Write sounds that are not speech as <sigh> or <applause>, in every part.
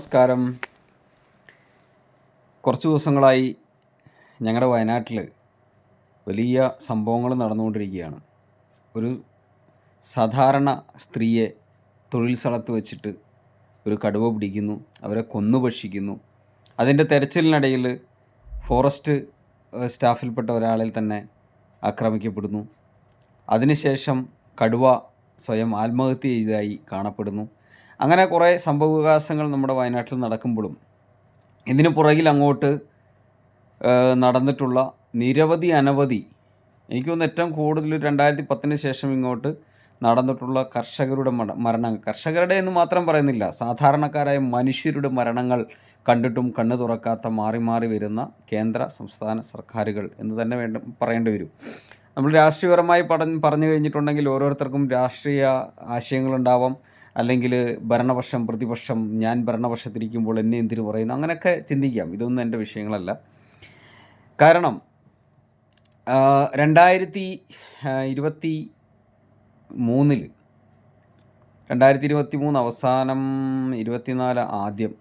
നമസ്കാരം. കുറച്ച് ദിവസങ്ങളായി ഞങ്ങളുടെ വയനാട്ടിൽ വലിയ സംഭവങ്ങൾ നടന്നുകൊണ്ടിരിക്കുകയാണ് ഒരു സാധാരണ സ്ത്രീയെ തൊഴിൽ സ്ഥലത്ത് വെച്ചിട്ട് ഒരു കടുവ പിടിക്കുന്നു അവരെ കൊന്നു ഭക്ഷിക്കുന്നു. അതിന്റെ തെരച്ചിലിനിടയിൽ ഫോറസ്റ്റ് സ്റ്റാഫിൽപ്പെട്ട ഒരാളിൽ തന്നെ ആക്രമിക്കപ്പെടുന്നു. അതിനുശേഷം കടുവ സ്വയം ആത്മഹത്യ ചെയ്തതായി കാണപ്പെടുന്നു. അങ്ങനെ കുറേ സംഭവ വികാസങ്ങൾ നമ്മുടെ വയനാട്ടിൽ നടക്കുമ്പോഴും ഇതിന് പുറകിൽ അങ്ങോട്ട് നടന്നിട്ടുള്ള നിരവധി അനവധി എനിക്ക് തോന്നുന്നു ഏറ്റവും കൂടുതൽ രണ്ടായിരത്തി പത്തിന് ശേഷം ഇങ്ങോട്ട് നടന്നിട്ടുള്ള കർഷകരുടെ മരണങ്ങൾ. കർഷകരുടെ എന്ന് മാത്രം പറയുന്നില്ല സാധാരണക്കാരായ മനുഷ്യരുടെ മരണങ്ങൾ കണ്ടിട്ടും കണ്ണു തുറക്കാത്ത മാറി മാറി വരുന്ന കേന്ദ്ര സംസ്ഥാന സർക്കാരുകൾ എന്ന് തന്നെ വേണ്ട പറയേണ്ടി വരും. നമ്മൾ രാഷ്ട്രീയപരമായി പറഞ്ഞ് പറഞ്ഞു കഴിഞ്ഞിട്ടുണ്ടെങ്കിൽ ഓരോരുത്തർക്കും രാഷ്ട്രീയ ആശയങ്ങളുണ്ടാവാം. അല്ലെങ്കിൽ ഭരണപക്ഷം പ്രതിപക്ഷം ഞാൻ ഭരണപക്ഷത്തിരിക്കുമ്പോൾ എന്നെ എന്തിനു പറയുന്നു? അങ്ങനെയൊക്കെ ചിന്തിക്കാം. ഇതൊന്നും എന്റെ വിഷയങ്ങളല്ല. കാരണം രണ്ടായിരത്തി ഇരുപത്തി മൂന്നിൽ രണ്ടായിരത്തി ഇരുപത്തി മൂന്ന് അവസാനം ഇരുപത്തിനാല് ആദ്യം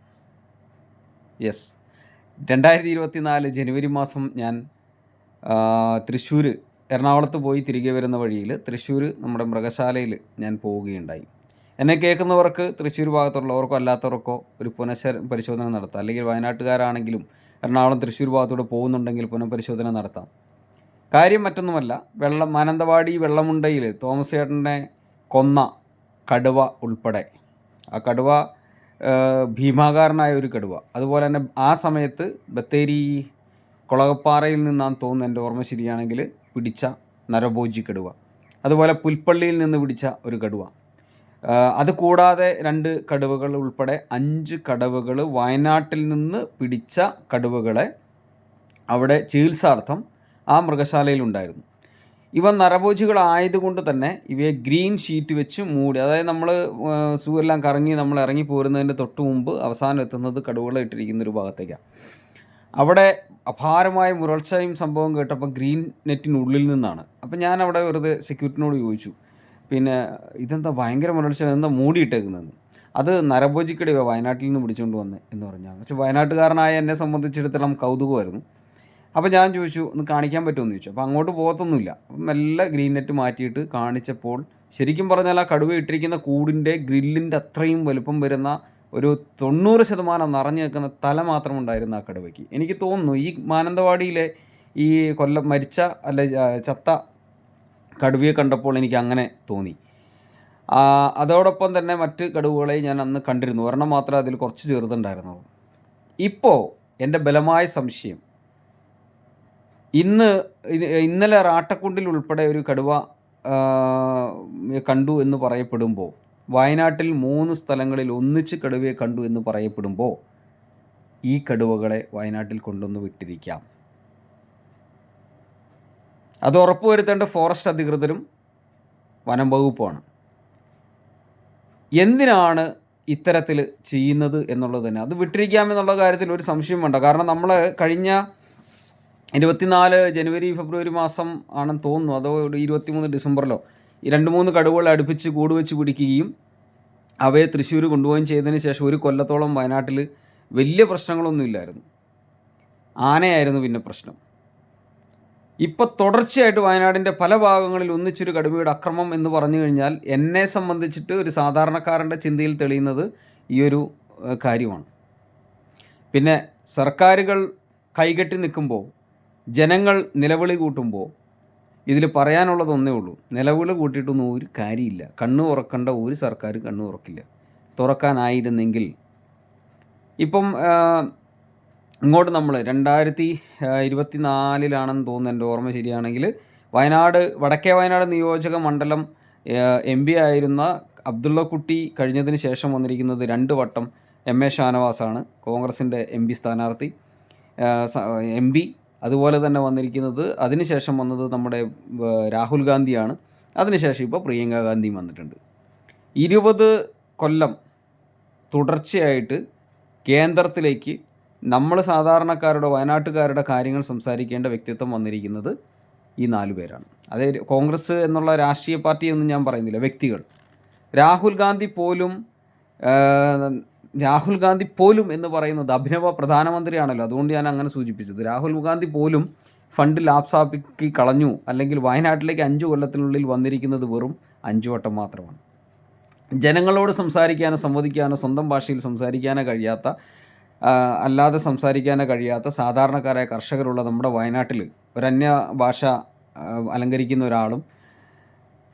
യെസ് രണ്ടായിരത്തി ഇരുപത്തി നാല് ജനുവരി മാസം ഞാൻ തൃശ്ശൂർ എറണാകുളത്ത് പോയി തിരികെ വരുന്ന വഴിയിൽ തൃശ്ശൂർ നമ്മുടെ മൃഗശാലയിൽ ഞാൻ പോവുകയുണ്ടായി. എന്നെ കേൾക്കുന്നവർക്ക് തൃശ്ശൂർ ഭാഗത്തുള്ളവർക്കോ അല്ലാത്തവർക്കോ ഒരു പുനഃശ പരിശോധന നടത്താം. അല്ലെങ്കിൽ വയനാട്ടുകാരാണെങ്കിലും എറണാകുളം തൃശ്ശൂർ ഭാഗത്തൂടെ പോകുന്നുണ്ടെങ്കിൽ പുനഃപരിശോധന നടത്താം. കാര്യം മറ്റൊന്നുമല്ല വെള്ളം മാനന്തവാടി വെള്ളമുണ്ടയിൽ തോമസ് ചേട്ടനെ കൊന്ന കടുവ ഉൾപ്പെടെ. ആ കടുവ ഭീമാകാരനായ ഒരു കടുവ. അതുപോലെ തന്നെ ആ സമയത്ത് ബത്തേരി കുളകപ്പാറയിൽ നിന്നാണ് തോന്നുന്നു എന്റെ ഓർമ്മ ശരിയാണെങ്കിൽ പിടിച്ച നരഭോജി കടുവ. അതുപോലെ പുൽപ്പള്ളിയിൽ നിന്ന് പിടിച്ച ഒരു കടുവ. അത് കൂടാതെ രണ്ട് കടുവകൾ ഉൾപ്പെടെ അഞ്ച് കടുവകൾ വയനാട്ടിൽ നിന്ന് പിടിച്ച കടുവകളെ അവിടെ ചികിത്സാർത്ഥം ആ മൃഗശാലയിലുണ്ടായിരുന്നു ഇവ നരഭോജികളായതുകൊണ്ട് തന്നെ ഇവയെ ഗ്രീൻ ഷീറ്റ് വെച്ച് മൂടി അതായത് നമ്മൾ സൂ എല്ലാം കറങ്ങി നമ്മൾ ഇറങ്ങി പോരുന്നതിന്റെ തൊട്ട് മുമ്പ് അവസാനം എത്തുന്നത് കടുവകളെ ഇട്ടിരിക്കുന്ന ഒരു ഭാഗത്തേക്കാണ് അവിടെ അപാരമായ മുരൾച്ചയും സംഭവം കേട്ടപ്പോൾ ഗ്രീൻ നെറ്റിനുള്ളിൽ നിന്നാണ്. അപ്പോൾ ഞാൻ അവിടെ വെറുതെ സെക്യൂരിറ്റിനോട് ചോദിച്ചു പിന്നെ ഇതെന്താ ഭയങ്കര മുരളിച്ച എന്താ മൂടിയിട്ടേക്കുന്നതെന്ന്. അത് നരഭോജിക്കടിവ വയനാട്ടിൽ നിന്ന് പിടിച്ചുകൊണ്ട് വന്ന് എന്ന് പറഞ്ഞാൽ പക്ഷെ വയനാട്ടുകാരനായ എന്നെ സംബന്ധിച്ചിടത്തോളം കൗതുകമായിരുന്നു. അപ്പോൾ ഞാൻ ചോദിച്ചു ഒന്ന് കാണിക്കാൻ പറ്റുമെന്ന് ചോദിച്ചു. അപ്പോൾ അങ്ങോട്ട് പോകത്തൊന്നുമില്ല. നല്ല ഗ്രീൻ നെറ്റ് മാറ്റിയിട്ട് കാണിച്ചപ്പോൾ ശരിക്കും പറഞ്ഞാൽ ആ കടുവ ഇട്ടിരിക്കുന്ന കൂടിന്റെ ഗ്രില്ലിന്റെ അത്രയും വലുപ്പം വരുന്ന ഒരു തൊണ്ണൂറ് ശതമാനം നിറഞ്ഞു നിൽക്കുന്ന തല മാത്രം ഉണ്ടായിരുന്നു ആ കടുവയ്ക്ക്. എനിക്ക് തോന്നുന്നു ഈ മാനന്തവാടിയിലെ ഈ കൊല്ലം മരിച്ച അല്ലെ ചത്ത കടുവയെ കണ്ടപ്പോൾ എനിക്ക് അങ്ങനെ തോന്നി. അതോടൊപ്പം തന്നെ മറ്റ് കടുവകളെ ഞാൻ അന്ന് കണ്ടിരുന്നു. ഒരെണ്ണം മാത്രം അതിൽ കുറച്ച് ചെറുതുണ്ടായിരുന്നുള്ളൂ. ഇപ്പോൾ എന്റെ ബലമായ സംശയം ഇന്ന് ഇന്നലെ റാട്ടക്കുണ്ടിൽ ഉൾപ്പെടെ ഒരു കടുവ കണ്ടു എന്ന് പറയപ്പെടുമ്പോൾ വയനാട്ടിൽ മൂന്ന് സ്ഥലങ്ങളിൽ ഒന്നിച്ച് കടുവയെ കണ്ടു എന്ന് പറയപ്പെടുമ്പോൾ ഈ കടുവകളെ വയനാട്ടിൽ കൊണ്ടുവന്ന് വിട്ടിരിക്കാം. അത് ഉറപ്പുവരുത്തേണ്ട ഫോറസ്റ്റ് അധികൃതരും വനം വകുപ്പാണ് എന്തിനാണ് ഇത്തരത്തിൽ ചെയ്യുന്നത് എന്നുള്ളത് തന്നെ? അത് വിട്ടിരിക്കാമെന്നുള്ള കാര്യത്തിൽ ഒരു സംശയം വേണ്ട. കാരണം നമ്മൾ കഴിഞ്ഞ ഇരുപത്തിനാല് ജനുവരി ഫെബ്രുവരി മാസം ആണെന്ന് തോന്നുന്നു. അതോ ഇരുപത്തിമൂന്ന് ഡിസംബറിലോ ഈ രണ്ട് മൂന്ന് കടുവകൾ അടുപ്പിച്ച് കൂട് വെച്ച് പിടിക്കുകയും അവയെ തൃശ്ശൂർ കൊണ്ടുപോവുകയും ചെയ്തതിന് ശേഷം ഒരു കൊല്ലത്തോളം വയനാട്ടിൽ വലിയ പ്രശ്നങ്ങളൊന്നുമില്ലായിരുന്നു ആനയായിരുന്നു പിന്നെ പ്രശ്നം. ഇപ്പോൾ തുടർച്ചയായിട്ട് വയനാടിന്റെ പല ഭാഗങ്ങളിൽ ഒന്നിച്ചൊരു കടുവയുടെ അക്രമം എന്ന് പറഞ്ഞു കഴിഞ്ഞാൽ എന്നെ സംബന്ധിച്ചിട്ട് ഒരു സാധാരണക്കാരന്റെ ചിന്തയിൽ തെളിയുന്നത് ഈ ഒരു കാര്യമാണ്. പിന്നെ സർക്കാരുകൾ കൈകെട്ടി നിൽക്കുമ്പോൾ ജനങ്ങൾ നിലവിളി കൂട്ടുമ്പോൾ ഇതിൽ പറയാനുള്ളത് ഒന്നേ ഉള്ളൂ. നിലവിളി കൂട്ടിയിട്ടൊന്നും ഒരു കാര്യമില്ല. കണ്ണു തുറക്കേണ്ട ഒരു സർക്കാരും കണ്ണു തുറക്കില്ല. തുറക്കാനായിരുന്നെങ്കിൽ ഇപ്പം ഇങ്ങോട്ട് നമ്മൾ രണ്ടായിരത്തി ഇരുപത്തി നാലിലാണെന്ന് തോന്നുന്നു എന്റെ ഓർമ്മ ശരിയാണെങ്കിൽ. വയനാട് വടക്കേ വയനാട് നിയോജക മണ്ഡലം എം പി ആയിരുന്ന അബ്ദുള്ള കുട്ടി കഴിഞ്ഞതിന് ശേഷം വന്നിരിക്കുന്നത് രണ്ട് വട്ടം എം എ ഷാനവാസാണ് കോൺഗ്രസിന്റെ എം പി സ്ഥാനാർത്ഥി. എം പി അതുപോലെ തന്നെ വന്നിരിക്കുന്നത് അതിനുശേഷം വന്നത് നമ്മുടെ രാഹുൽ ഗാന്ധിയാണ്. അതിനുശേഷം ഇപ്പോൾ പ്രിയങ്ക ഗാന്ധിയും വന്നിട്ടുണ്ട്. ഇരുപത് കൊല്ലം തുടർച്ചയായിട്ട് കേന്ദ്രത്തിലേക്ക് നമ്മൾ സാധാരണക്കാരുടെ വയനാട്ടുകാരുടെ കാര്യങ്ങൾ സംസാരിക്കേണ്ട വ്യക്തിത്വം വന്നിരിക്കുന്നത് ഈ നാലു പേരാണ്. അതേ കോൺഗ്രസ് എന്നുള്ള രാഷ്ട്രീയ പാർട്ടി ഒന്നും ഞാൻ പറയുന്നില്ല വ്യക്തികൾ. രാഹുൽ ഗാന്ധി പോലും രാഹുൽ ഗാന്ധി പോലും എന്ന് പറയുന്നത് അഭിനവ പ്രധാനമന്ത്രിയാണല്ലോ. അതുകൊണ്ട് ഞാൻ അങ്ങനെ സൂചിപ്പിച്ചത്. രാഹുൽ ഗാന്ധി പോലും ഫണ്ട് ലാപ്സാപ്പിക്ക് കളഞ്ഞു അല്ലെങ്കിൽ വയനാട്ടിലേക്ക് അഞ്ചു കൊല്ലത്തിനുള്ളിൽ വന്നിരിക്കുന്നത് വെറും അഞ്ചു വട്ടം മാത്രമാണ്. ജനങ്ങളോട് സംസാരിക്കാനോ സംവദിക്കാനോ സ്വന്തം ഭാഷയിൽ സംസാരിക്കാനോ കഴിയാത്ത അല്ലാതെ സംസാരിക്കാനോ കഴിയാത്ത സാധാരണക്കാരായ കർഷകരുള്ള നമ്മുടെ വയനാട്ടിൽ ഒരന്യ ഭാഷ അലങ്കരിക്കുന്ന ഒരാളും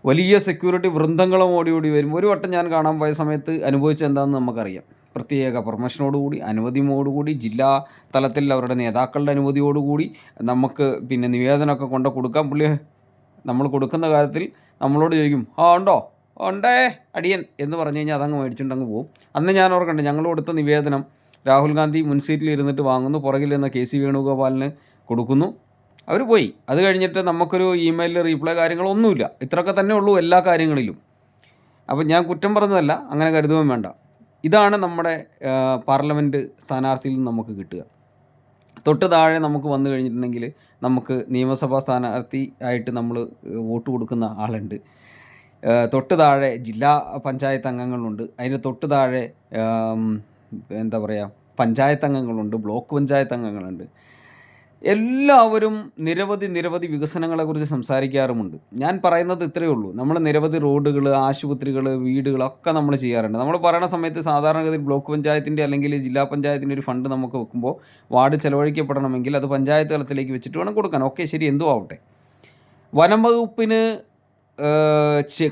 വലിയ സെക്യൂരിറ്റി വൃന്ദങ്ങളും ഓടി വരും. ഒരു വട്ടം ഞാൻ കാണാൻ പോയ സമയത്ത് അനുഭവിച്ചത് എന്താണെന്ന് നമുക്കറിയാം. പ്രത്യേക പെർമിഷനോടുകൂടി അനുമതിയോടുകൂടി ജില്ലാ തലത്തിൽ അവരുടെ നേതാക്കളുടെ അനുമതിയോടുകൂടി നമുക്ക് പിന്നെ നിവേദനമൊക്കെ കൊണ്ട് കൊടുക്കാൻ പുള്ളി നമ്മൾ കൊടുക്കുന്ന കാര്യത്തിൽ നമ്മളോട് ചോദിക്കും ആ ഉണ്ടോ? ഉണ്ടേ അടിയൻ എന്ന് പറഞ്ഞു കഴിഞ്ഞാൽ അതങ്ങ് മേടിച്ചുകൊണ്ടങ്ങ് പോകും. അന്ന് ഞാൻ ഓർക്കണ്ട് ഞങ്ങൾ കൊടുത്ത നിവേദനം രാഹുൽ ഗാന്ധി മുൻ സീറ്റിൽ ഇരുന്നിട്ട് വാങ്ങുന്നു പുറകിൽ നിന്ന് കെ സി വേണുഗോപാലിന് കൊടുക്കുന്നു. അവർ പോയി. അത് കഴിഞ്ഞിട്ട് നമുക്കൊരു ഇമെയിലിൽ റീപ്ലൈ കാര്യങ്ങളൊന്നുമില്ല. ഇത്രയൊക്കെ തന്നെ ഉള്ളൂ എല്ലാ കാര്യങ്ങളിലും. അപ്പോൾ ഞാൻ കുറ്റം പറഞ്ഞതല്ല അങ്ങനെ കരുതുകയും വേണ്ട. ഇതാണ് നമ്മുടെ പാർലമെന്റ് സ്ഥാനാർത്ഥിയിൽ നിന്ന് നമുക്ക് കിട്ടുക. തൊട്ട് താഴെ നമുക്ക് വന്നു കഴിഞ്ഞിട്ടുണ്ടെങ്കിൽ നമുക്ക് നിയമസഭാ സ്ഥാനാർത്ഥി ആയിട്ട് നമ്മൾ വോട്ട് കൊടുക്കുന്ന ആളുണ്ട്. തൊട്ട് താഴെ ജില്ലാ പഞ്ചായത്ത് അംഗങ്ങളുണ്ട്. അതിന് തൊട്ട് താഴെ എന്താ പറയുക പഞ്ചായത്ത് അംഗങ്ങളുണ്ട് ബ്ലോക്ക് പഞ്ചായത്ത് അംഗങ്ങളുണ്ട് എല്ലാവരും നിരവധി നിരവധി വികസനങ്ങളെക്കുറിച്ച് സംസാരിക്കാറുമുണ്ട്. ഞാൻ പറയുന്നത് ഇത്രയേ ഉള്ളൂ. നമ്മൾ നിരവധി റോഡുകൾ ആശുപത്രികൾ വീടുകളൊക്കെ നമ്മൾ ചെയ്യാറുണ്ട്. നമ്മൾ പറയുന്ന സമയത്ത് സാധാരണഗതിയിൽ ബ്ലോക്ക് പഞ്ചായത്തിന്റെ അല്ലെങ്കിൽ ജില്ലാ പഞ്ചായത്തിന്റെ ഒരു ഫണ്ട് നമുക്ക് വെക്കുമ്പോൾ വാർഡ് ചെലവഴിക്കപ്പെടണമെങ്കിൽ അത് പഞ്ചായത്ത് തലത്തിലേക്ക് വെച്ചിട്ട് വേണം കൊടുക്കാൻ. ഓക്കെ ശരി എന്തു ആവട്ടെ. വനം വകുപ്പിന്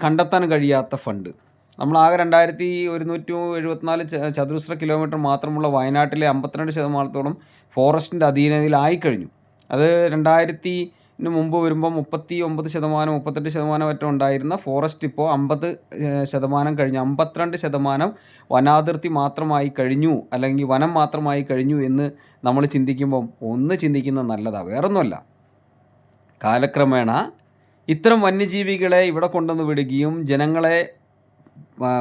കണ്ടെത്താൻ കഴിയാത്ത ഫണ്ട്. നമ്മളാകെ രണ്ടായിരത്തി ഒരുന്നൂറ്റി എഴുപത്തിനാല് ചതുരശ്ര കിലോമീറ്റർ മാത്രമുള്ള വയനാട്ടിലെ അമ്പത്തിരണ്ട് ശതമാനത്തോളം ഫോറസ്റ്റിന്റെ അധീനതയിലായി കഴിഞ്ഞു അത് രണ്ടായിരത്തി മുമ്പ് വരുമ്പോൾ മുപ്പത്തി ഒമ്പത് ശതമാനം മുപ്പത്തെട്ട് ശതമാനം വരെ ഉണ്ടായിരുന്ന ഫോറസ്റ്റ് ഇപ്പോൾ അമ്പത് ശതമാനം കഴിഞ്ഞു. അമ്പത്തിരണ്ട് ശതമാനം വനാതിർത്തി മാത്രമായി കഴിഞ്ഞു അല്ലെങ്കിൽ വനം മാത്രമായി കഴിഞ്ഞു എന്ന് നമ്മൾ ചിന്തിക്കുമ്പം ഒന്ന് ചിന്തിക്കുന്നത് നല്ലതാണ് വേറൊന്നുമല്ല. കാലക്രമേണ ഇത്തരം വന്യജീവികളെ ഇവിടെ കൊണ്ടുവന്ന് വിടുകയും ജനങ്ങളെ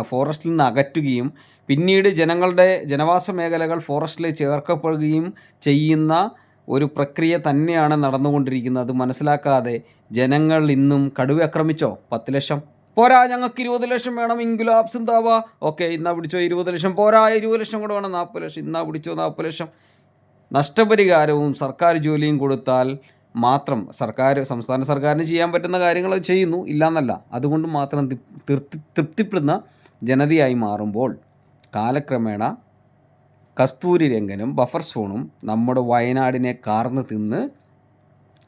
ഫോറസ്റ്റിൽ നിന്ന് അകറ്റുകയും പിന്നീട് ജനങ്ങളുടെ ജനവാസ മേഖലകൾ ഫോറസ്റ്റിൽ ചേർക്കപ്പെടുകയും ചെയ്യുന്ന ഒരു പ്രക്രിയ തന്നെയാണ് നടന്നുകൊണ്ടിരിക്കുന്നത്. അത് മനസ്സിലാക്കാതെ ജനങ്ങൾ ഇന്നും കടുവ ആക്രമിച്ചോ പത്ത് ലക്ഷം. പോരാ ഞങ്ങൾക്ക് ഇരുപത് ലക്ഷം വേണം. ഇൻഗുലാബ്സ് എന്താവാ ഓക്കെ ഇന്നാ പിടിച്ചോ ഇരുപത് ലക്ഷം. പോരാ ഇരുപത് ലക്ഷം കൂടെ വേണം. നാൽപ്പത് ലക്ഷം. ഇന്നാ പിടിച്ചോ നാൽപ്പത് ലക്ഷം. നഷ്ടപരിഹാരവും സർക്കാർ ജോലിയും കൊടുത്താൽ മാത്രം സർക്കാർ സംസ്ഥാന സർക്കാരിന് ചെയ്യാൻ പറ്റുന്ന കാര്യങ്ങൾ ചെയ്യുന്നു ഇല്ലയെന്നല്ല അതുകൊണ്ട് മാത്രം തൃപ്തി തൃപ്തിപ്പെടുന്ന ജനതയായി മാറുമ്പോൾ കാലക്രമേണ കസ്തൂരി രംഗനും ബഫർ സോണും നമ്മുടെ വയനാടിനെ കാർന്ന് തിന്ന്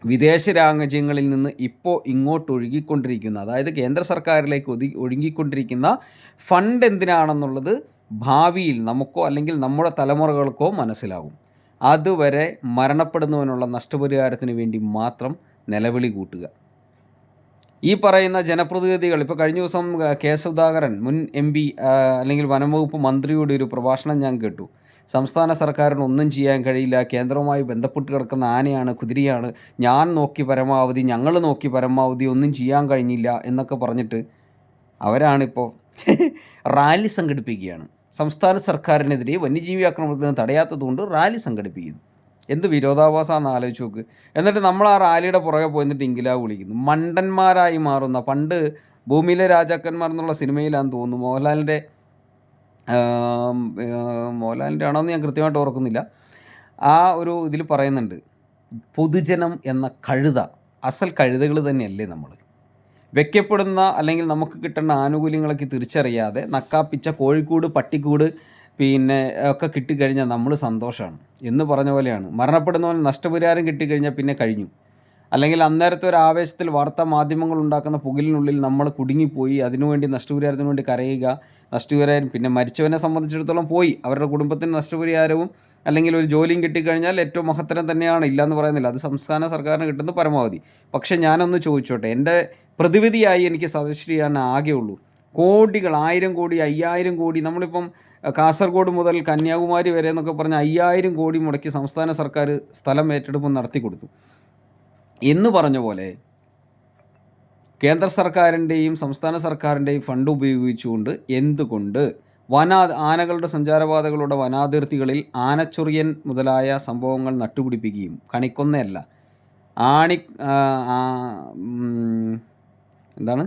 വിദേശ രാജ്യങ്ങളിൽ നിന്ന് ഇപ്പോൾ ഇങ്ങോട്ട് ഒഴുകിക്കൊണ്ടിരിക്കുന്ന അതായത് കേന്ദ്ര സർക്കാരിലേക്ക് ഒതു ഒഴുകിക്കൊണ്ടിരിക്കുന്ന ഫണ്ട് എന്തിനാണെന്നുള്ളത് ഭാവിയിൽ നമുക്കോ അല്ലെങ്കിൽ നമ്മുടെ തലമുറകൾക്കോ മനസ്സിലാകും. അതുവരെ മരണപ്പെടുന്നവനുള്ള നഷ്ടപരിഹാരത്തിന് വേണ്ടി മാത്രം നിലവിളി കൂട്ടുക. ഈ പറയുന്ന ജനപ്രതിനിധികൾ ഇപ്പോൾ കഴിഞ്ഞ ദിവസം കെ സുധാകരൻ മുൻ എം പി അല്ലെങ്കിൽ വനംവകുപ്പ് മന്ത്രിയുടെ ഒരു പ്രഭാഷണം ഞാൻ കേട്ടു. സംസ്ഥാന സർക്കാരിന് ഒന്നും ചെയ്യാൻ കഴിയില്ല കേന്ദ്രവുമായി ബന്ധപ്പെട്ട് കിടക്കുന്ന ആനയാണ് കുതിരയാണ് ഞാൻ നോക്കി പരമാവധി ഞങ്ങൾ നോക്കി പരമാവധി ഒന്നും ചെയ്യാൻ കഴിഞ്ഞില്ല എന്നൊക്കെ പറഞ്ഞിട്ട് അവരാണിപ്പോൾ <laughs> റാലി സംഘടിപ്പിക്കുകയാണ്. സംസ്ഥാന സർക്കാരിനെതിരെ വന്യജീവി ആക്രമണത്തിന് തടയാത്തതുകൊണ്ട് റാലി സംഘടിപ്പിക്കുന്നു. എന്ത് വിരോധാഭാസമാണെന്ന് ആലോചിച്ച് നോക്ക്. എന്നിട്ട് നമ്മൾ ആ റാലിയുടെ പുറകെ പോയി എന്നിട്ട് ഇംഗിലാവ് വിളിക്കുന്നു. മണ്ടന്മാരായി മാറുന്ന പണ്ട് ഭൂമിയിലെ രാജാക്കന്മാർ എന്നുള്ള സിനിമയിലാന്ന് തോന്നുന്നു. മോഹൻലാലിന്റെ മോഹൻലാലിന്റെ ആണോ എന്ന് ഞാൻ കൃത്യമായിട്ട് ഓർക്കുന്നില്ല. ആ ഒരു ഇതിൽ പറയുന്നുണ്ട്. പൊതുജനം എന്ന കഴുത അസൽ കഴുതകൾ തന്നെയല്ലേ നമ്മൾ. വെക്കപ്പെടുന്ന അല്ലെങ്കിൽ നമുക്ക് കിട്ടേണ്ട ആനുകൂല്യങ്ങളൊക്കെ തിരിച്ചറിയാതെ നക്കാപ്പിച്ച കോഴിക്കൂട് പട്ടിക്കൂട് പിന്നെ ഒക്കെ കിട്ടിക്കഴിഞ്ഞാൽ നമ്മൾ സന്തോഷമാണ്. എന്ന് പറഞ്ഞ പോലെയാണ്. മരണപ്പെടുന്നവന് നഷ്ടപരിഹാരം കിട്ടിക്കഴിഞ്ഞാൽ പിന്നെ കഴിഞ്ഞു. അല്ലെങ്കിൽ അന്നേരത്തെ ഒരു ആവേശത്തിൽ വാർത്താ മാധ്യമങ്ങൾ ഉണ്ടാക്കുന്ന പുകിലിനുള്ളിൽ നമ്മൾ കുടുങ്ങിപ്പോയി അതിനുവേണ്ടി നഷ്ടപരിഹാരത്തിന് വേണ്ടി കരയുക നഷ്ടപരിഹാരം പിന്നെ മരിച്ചവനെ സംബന്ധിച്ചിടത്തോളം പോയി അവരുടെ കുടുംബത്തിന് നഷ്ടപരിഹാരവും അല്ലെങ്കിൽ ഒരു ജോലിയും കിട്ടിക്കഴിഞ്ഞാൽ ഏറ്റവും മഹത്തരം തന്നെയാണ്. ഇല്ലയെന്ന് പറയുന്നില്ല. അത് സംസ്ഥാന സർക്കാരിന് കിട്ടുന്ന പരമാവധി. പക്ഷേ ഞാനൊന്ന് ചോദിച്ചോട്ടെ എന്റെ പ്രതിവിധിയായി എനിക്ക് സജസ്റ്റ് ചെയ്യാൻ ആകെയുള്ളൂ കോടികൾ ആയിരം കോടി അയ്യായിരം കോടി. നമ്മളിപ്പം കാസർഗോഡ് മുതൽ കന്യാകുമാരി വരെ എന്നൊക്കെ പറഞ്ഞ അയ്യായിരം കോടി മുടക്കി സംസ്ഥാന സർക്കാർ സ്ഥലം ഏറ്റെടുപ്പ് നടത്തി കൊടുത്തു. എന്ന് പറഞ്ഞ പോലെ കേന്ദ്ര സർക്കാരിന്റെയും സംസ്ഥാന സർക്കാരിന്റെയും ഫണ്ട് ഉപയോഗിച്ചുകൊണ്ട് എന്തുകൊണ്ട് വനാ ആനകളുടെ സഞ്ചാരപാതകളുടെ വനാതിർത്തികളിൽ ആനച്ചൊറിയൻ മുതലായ സംഭവങ്ങൾ നട്ടുപിടിപ്പിക്കുകയും കണിക്കൊന്നയല്ല ആണി എന്താണ്?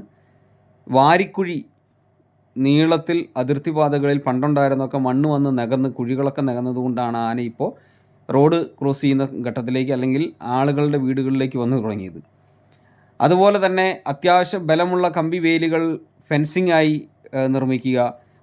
വാരിക്കുഴി നീളത്തിൽ അതിർത്തി പാതകളിൽ പണ്ടുണ്ടായിരുന്നൊക്കെ മണ്ണ് വന്ന് നികന്ന് കുഴികളൊക്കെ നികന്നതുകൊണ്ടാണ് ആന ഇപ്പോൾ റോഡ് ക്രോസ് ചെയ്യുന്ന ഘട്ടത്തിലേക്ക് അല്ലെങ്കിൽ ആളുകളുടെ വീടുകളിലേക്ക് വന്നു തുടങ്ങിയത്. അതുപോലെ തന്നെ അത്യാവശ്യം ബലമുള്ള കമ്പി വേലികൾ ഫെൻസിംഗ് ആയി നിർമ്മിക്കുക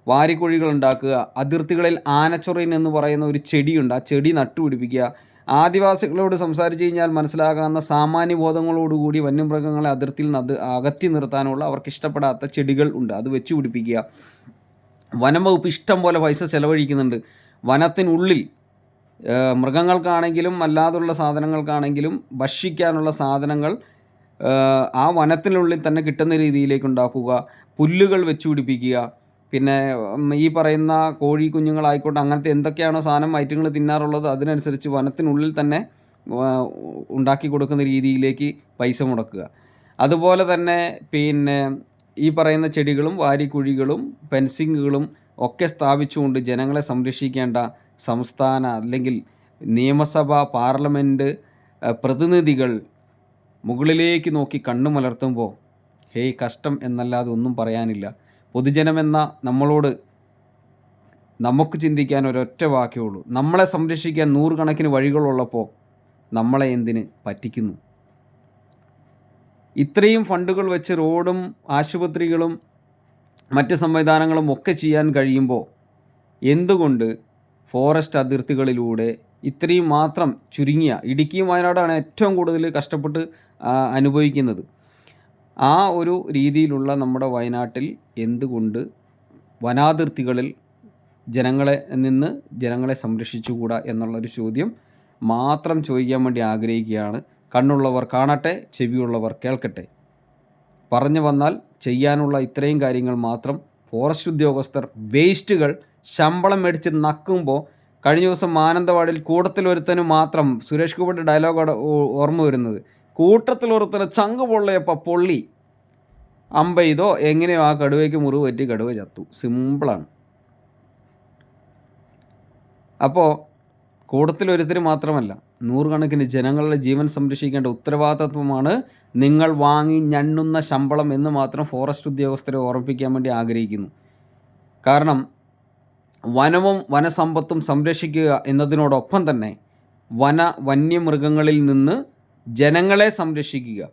വാരിക്കുഴികൾ ഉണ്ടാക്കുക അതിർത്തികളിൽ ആനച്ചൊറീൻ എന്ന് പറയുന്ന ഒരു ചെടിയുണ്ട്. ആ ചെടി നട്ടുപിടിപ്പിക്കുക ആദിവാസികളോട് സംസാരിച്ചു കഴിഞ്ഞാൽ മനസ്സിലാകാവുന്ന സാമാന്യബോധങ്ങളോടുകൂടി വന്യമൃഗങ്ങളെ അതിർത്തിയിൽ നിന്ന് അകറ്റി നിർത്താനുള്ള അവർക്ക് ഇഷ്ടപ്പെടാത്ത ചെടികൾ ഉണ്ട്. അത് വെച്ചു പിടിപ്പിക്കുക. വനം വകുപ്പ് ഇഷ്ടം പോലെ പൈസ ചെലവഴിക്കുന്നുണ്ട്. വനത്തിനുള്ളിൽ മൃഗങ്ങൾക്കാണെങ്കിലും അല്ലാതുള്ള സാധനങ്ങൾക്കാണെങ്കിലും ഭക്ഷിക്കാനുള്ള സാധനങ്ങൾ ആ വനത്തിനുള്ളിൽ തന്നെ കിട്ടുന്ന രീതിയിലേക്ക് ഉണ്ടാക്കുക. പുല്ലുകൾ വെച്ചു പിടിപ്പിക്കുക. പിന്നെ ഈ പറയുന്ന കോഴി കുഞ്ഞുങ്ങളായിക്കോട്ടെ അങ്ങനത്തെ എന്തൊക്കെയാണോ സാധനം ഐറ്റങ്ങൾ തിന്നാറുള്ളത് അതിനനുസരിച്ച് വനത്തിനുള്ളിൽ തന്നെ ഉണ്ടാക്കി കൊടുക്കുന്ന രീതിയിലേക്ക് പൈസ മുടക്കുക. അതുപോലെ തന്നെ പിന്നെ ഈ പറയുന്ന ചെടികളും വാരിക്കുഴികളും ഫെൻസിങ്ങുകളും ഒക്കെ സ്ഥാപിച്ചുകൊണ്ട് ജനങ്ങളെ സംരക്ഷിക്കേണ്ട സംസ്ഥാന അല്ലെങ്കിൽ നിയമസഭ പാർലമെന്റ് പ്രതിനിധികൾ മുകളിലേക്ക് നോക്കി കണ്ണു മലർത്തുമ്പോൾ ഹേയ് കഷ്ടം എന്നല്ലാതെ ഒന്നും പറയാനില്ല. പൊതുജനമെന്ന നമ്മളോട് നമുക്ക് ചിന്തിക്കാൻ ഒരൊറ്റ വാക്കേ ഉള്ളൂ. നമ്മളെ സംരക്ഷിക്കാൻ നൂറുകണക്കിന് വഴികളുള്ളപ്പോൾ നമ്മളെ എന്തിന് പറ്റിക്കുന്നു? ഇത്രയും ഫണ്ടുകൾ വെച്ച് റോഡും ആശുപത്രികളും മറ്റ് സംവിധാനങ്ങളും ഒക്കെ ചെയ്യാൻ കഴിയുമ്പോൾ എന്തുകൊണ്ട് ഫോറസ്റ്റ് അതിർത്തികളിലൂടെ ഇത്രയും മാത്രം ചുരുങ്ങിയ ഇടുക്കിയും വയനാടാണ് ഏറ്റവും കൂടുതൽ കഷ്ടപ്പെട്ട് അനുഭവിക്കുന്നത്? ആ ഒരു രീതിയിലുള്ള നമ്മുടെ വയനാട്ടിൽ എന്തുകൊണ്ട് വനാതിർത്തികളിൽ ജനങ്ങളെ നിന്ന് ജനങ്ങളെ സംരക്ഷിച്ചുകൂടാ എന്നുള്ളൊരു ചോദ്യം മാത്രം ചോദിക്കാൻ വേണ്ടി ആഗ്രഹിക്കുകയാണ്. കണ്ണുള്ളവർ കാണട്ടെ ചെവിയുള്ളവർ കേൾക്കട്ടെ. പറഞ്ഞു വന്നാൽ ചെയ്യാനുള്ള ഇത്രയും കാര്യങ്ങൾ മാത്രം ഫോറസ്റ്റ് ഉദ്യോഗസ്ഥർ വേസ്റ്റുകൾ ശമ്പളം മേടിച്ച് നക്കുമ്പോൾ കഴിഞ്ഞ ദിവസം മാനന്തവാടിയിൽ കൂട്ടത്തിലൊരുത്തന് മാത്രം സുരേഷ് ഗോപിയുടെ ഡയലോഗാണ് ഓർമ്മ വരുന്നത്. കൂട്ടത്തിലൊരുത്തന് ചങ്ക് പൊള്ളിയപ്പോൾ പൊള്ളി. അമ്പെയ്തോ എങ്ങനെയോ ആ കടുവയ്ക്ക് മുറിവ് പറ്റി കടുവ ചത്തു. സിമ്പിളാണ്. അപ്പോൾ കൂട്ടത്തിലൊരുത്തർ മാത്രമല്ല നൂറുകണക്കിന് ജനങ്ങളുടെ ജീവൻ സംരക്ഷിക്കേണ്ട ഉത്തരവാദിത്വമാണ് നിങ്ങൾ വാങ്ങി ഞണ്ണുന്ന ശമ്പളം എന്ന് മാത്രം ഫോറസ്റ്റ് ഉദ്യോഗസ്ഥരെ ഓർമ്മിപ്പിക്കാൻ വേണ്ടി ആഗ്രഹിക്കുന്നു. കാരണം വനവും വനസമ്പത്തും സംരക്ഷിക്കുക എന്നതിനോടൊപ്പം തന്നെ വന വന്യമൃഗങ്ങളിൽ നിന്ന് ജനങ്ങളെ സംരക്ഷിക്കുക.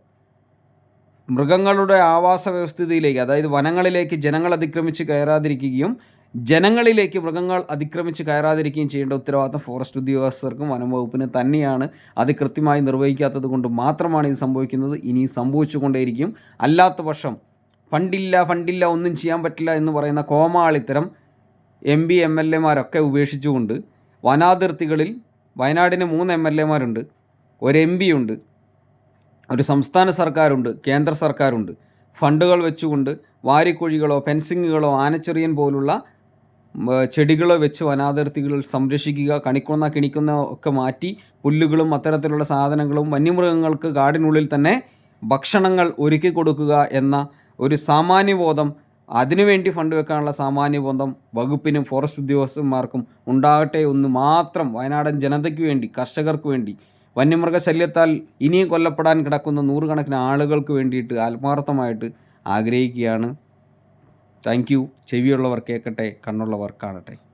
മൃഗങ്ങളുടെ ആവാസ വ്യവസ്ഥിതിയിലേക്ക് അതായത് വനങ്ങളിലേക്ക് ജനങ്ങൾ അതിക്രമിച്ച് കയറാതിരിക്കുകയും ജനങ്ങളിലേക്ക് മൃഗങ്ങൾ അതിക്രമിച്ച് കയറാതിരിക്കുകയും ചെയ്യേണ്ട ഉത്തരവാദിത്തം ഫോറസ്റ്റ് ഉദ്യോഗസ്ഥർക്കും വനം വകുപ്പിന് തന്നെയാണ്. അത് കൃത്യമായി നിർവഹിക്കാത്തത് കൊണ്ട് മാത്രമാണ് ഇത് സംഭവിക്കുന്നത്. ഇനി സംഭവിച്ചുകൊണ്ടേയിരിക്കും. അല്ലാത്ത പക്ഷം ഫണ്ടില്ല ഫണ്ടില്ല ഒന്നും ചെയ്യാൻ പറ്റില്ല എന്ന് പറയുന്ന കോമാളിത്തരം എം പി എം എൽ എമാരൊക്കെ ഉപേക്ഷിച്ചുകൊണ്ട് വനാതിർത്തികളിൽ വയനാടിന് മൂന്ന് എം എൽ എമാരുണ്ട് ഒരു എം പി ഉണ്ട് ഒരു സംസ്ഥാന സർക്കാരുണ്ട് കേന്ദ്ര സർക്കാരുണ്ട്. ഫണ്ടുകൾ വെച്ചുകൊണ്ട് വാരിക്കുഴികളോ ഫെൻസിങ്ങുകളോ ആനച്ചെറിയൻ പോലുള്ള ചെടികളോ വെച്ച് വനാതിർത്തികൾ സംരക്ഷിക്കുക കണിക്കുന്ന കിണിക്കുന്ന ഒക്കെ മാറ്റി പുല്ലുകളും അത്തരത്തിലുള്ള സാധനങ്ങളും വന്യമൃഗങ്ങൾക്ക് കാടിനുള്ളിൽ തന്നെ ഭക്ഷണങ്ങൾ ഒരുക്കി കൊടുക്കുക എന്ന ഒരു സാമാന്യബോധം അതിനുവേണ്ടി ഫണ്ട് വെക്കാനുള്ള സാമാന്യബോധം വകുപ്പിനും ഫോറസ്റ്റ് ഉദ്യോഗസ്ഥന്മാർക്കും ഉണ്ടാകട്ടെ ഒന്ന് മാത്രം വയനാടൻ ജനതയ്ക്ക് വേണ്ടി കർഷകർക്ക് വേണ്ടി വന്യമൃഗശല്യത്താൽ ഇനിയും കൊല്ലപ്പെടാൻ കിടക്കുന്ന നൂറുകണക്കിന് ആളുകൾക്ക് വേണ്ടിയിട്ട് ആത്മാർത്ഥമായിട്ട് ആഗ്രഹിക്കുകയാണ്. Thank you. ചെവിയുള്ളവർ കേൾക്കട്ടെ കണ്ണുള്ളവർ കാണട്ടെ.